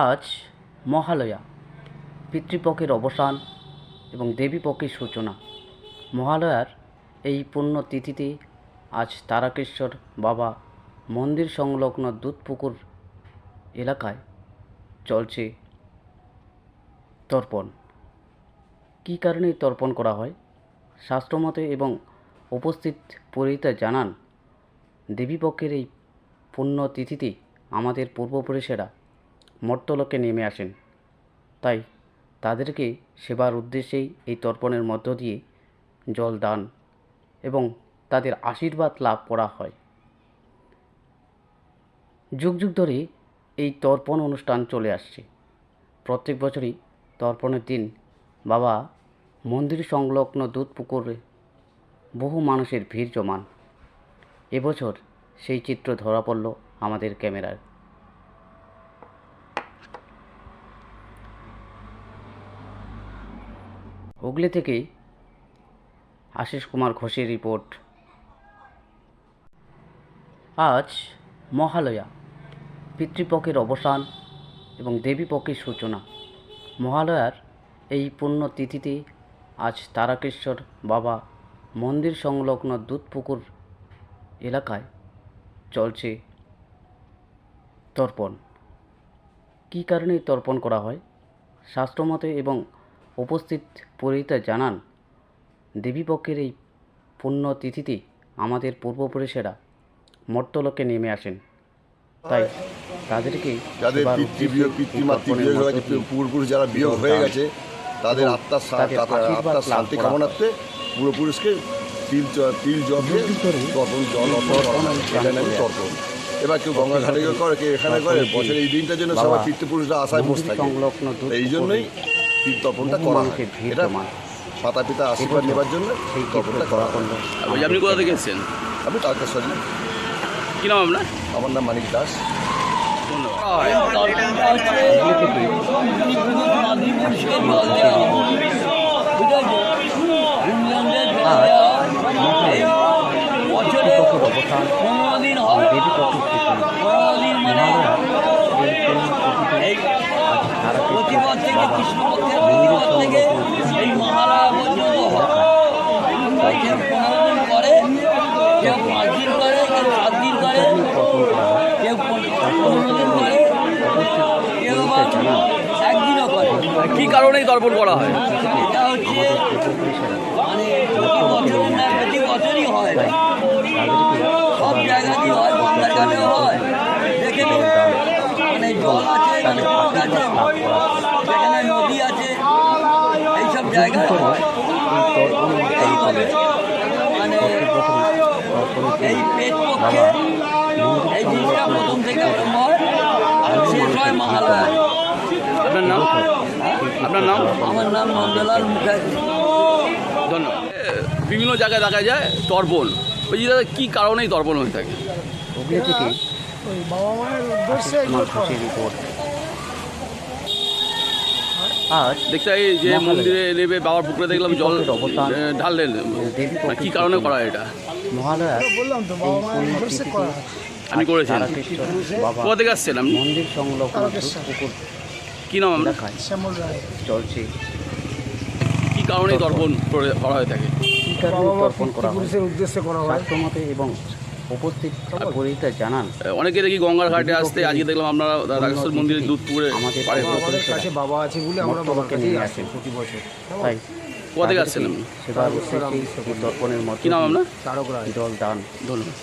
আজ মহালয়া, পিতৃপক্ষের অবসান এবং দেবীপক্ষের সূচনা। মহালয়ার এই পুণ্য তিথিতে আজ তারকেশ্বর বাবা মন্দির সংলগ্ন দুধপুকুর এলাকায় চলছে তর্পণ। কী কারণে তর্পণ করা হয়? শাস্ত্রমতে এবং উপস্থিত পুরোহিতা জানান, দেবীপক্ষের এই পুণ্য তিথিতে আমাদের পূর্বপুরুষেরা মর্তলোকে নেমে আসেন। তাই তাদেরকে সেবার উদ্দেশ্যেই এই তর্পণের মধ্য দিয়ে জল দান এবং তাদের আশীর্বাদ লাভ করা হয়। যুগ যুগ ধরে এই তর্পণ অনুষ্ঠান চলে আসছে। প্রত্যেক বছরই তর্পণের দিন বাবা মন্দির সংলগ্ন দুধ পুকুরে বহু মানুষের ভিড় জমান। এবছর সেই চিত্র ধরা পড়ল আমাদের ক্যামেরায়। হুগলি থেকে আশিস কুমার ঘোষের রিপোর্ট। আজ মহালয়া, পিতৃপক্ষের অবসান এবং দেবীপক্ষের সূচনা। মহালয়ার এই পুণ্য তিথিতে আজ তারকেশ্বর বাবা মন্দির সংলগ্ন দুধপুকুর এলাকায় চলছে তর্পণ। কী কারণে তর্পণ করা হয়? শাস্ত্রমতে এবং উপস্থিত পুরোহিতা জানান দেবীপক্ষের এই পুণ্য তিথিতে আমাদের পূর্বপুরুষেরা মর্তলোকে নেমে আসেন। তাই তাদেরকে যাদের পূর্বপুরুষ যারা বিয়োগ হয়ে গেছে তাদের আত্মার আত্মার শান্তি কামনার্থে পূর্বপুরুষকে তিল তিল জল তর্পণ অর্পণ তর্পণ এবার কেউ গঙ্গা ঘাটে করে কেউ এখানে করে বছর এই দিনটার জন্য সবাই পিতৃপুরুষরা আশায় বসে থাকে। এই জন্যই তর্পণটা বহু করা হয়। এটা মাতা পিতা আশীর্বাদ নেবার জন্য সেই তর্পণটা করা হয়। আপনি কোথা থেকে এসেছেন? আমি তারকেশ্বরী কি নাম আপনার? আমার নাম মানিক দাস। ধন্যবাদ। পিতৃপক্ষের অবসান এবং দেবীপক্ষের সূচনা মহালয়ার এই বাবা মন্দির সংলগ্ন কেউ পনেরো দিন করে কেউ পাঁচ দিন করে কেউ সাত দিন করে হয় কেউ পনেরো দিন করে কেউ একদিনও করে কি কারণেই তর্পণ করা হয় এটা হচ্ছে মানে প্রতি বছরের না প্রতি বছরই হয় সব জায়গাতেই হয় হয় দেখে মানে জল আছে এই দিন পেট পক্ষে এই জিনিসটা প্রথম থেকে আরম্ভ হয়। আর শেষ হয় মহালয়া। আপনার নাম? আপনার নাম? আমার নাম নন্দলাল মুখার্জি। ধন্যবাদ। বিভিন্ন জায়গায় দেখা যায় তর্পণ। ওই যে দাদা কী কারণেই তর্পণ হয়ে থাকে? হুগলি থেকে ওই বাবা মায়ের উদ্দেশ্যে আশিস কুমার এগুলো করা ঘোষের রিপোর্ট আজ দেখতে পাই যে মন্দিরে নেবে বাবার পুকুরে দেখলাম জল অবসান ঢাললেন দেবীপক্ষের কী কারণে করা এটা? মহালয়ার বললাম তো এই বাবা মায়ের পুণ্য উদ্দেশ্যে তিথিতে করা। হয়। আপনি আজ করেছেন? কোথা থেকে আসছেন আপনি? মন্দির সংলগ্ন পুকুর। কী নাম রায়। চলছে। কী কারণেই তর্পণ। করে- করা হয়ে থাকে? কী কারণে তর্পণ করা হয়। উদ্দেশ্যে করা হয়। এবং উপস্থিত পুরোহিতা জানান। অনেকে দেখি গঙ্গার ঘাটে আসতে আজকে দেখলাম আপনারা রাগেশ্বর মন্দিরের দুধ পুরে আমাদের কাছে বাবা আছে বলে আমরা বাবার কাছেই আসি প্রতি বছর। তাই কোথা থেকে এই তর্পণের মধ্যে কী নাম আপনার তারক রায় জল দান ধন্যবাদ।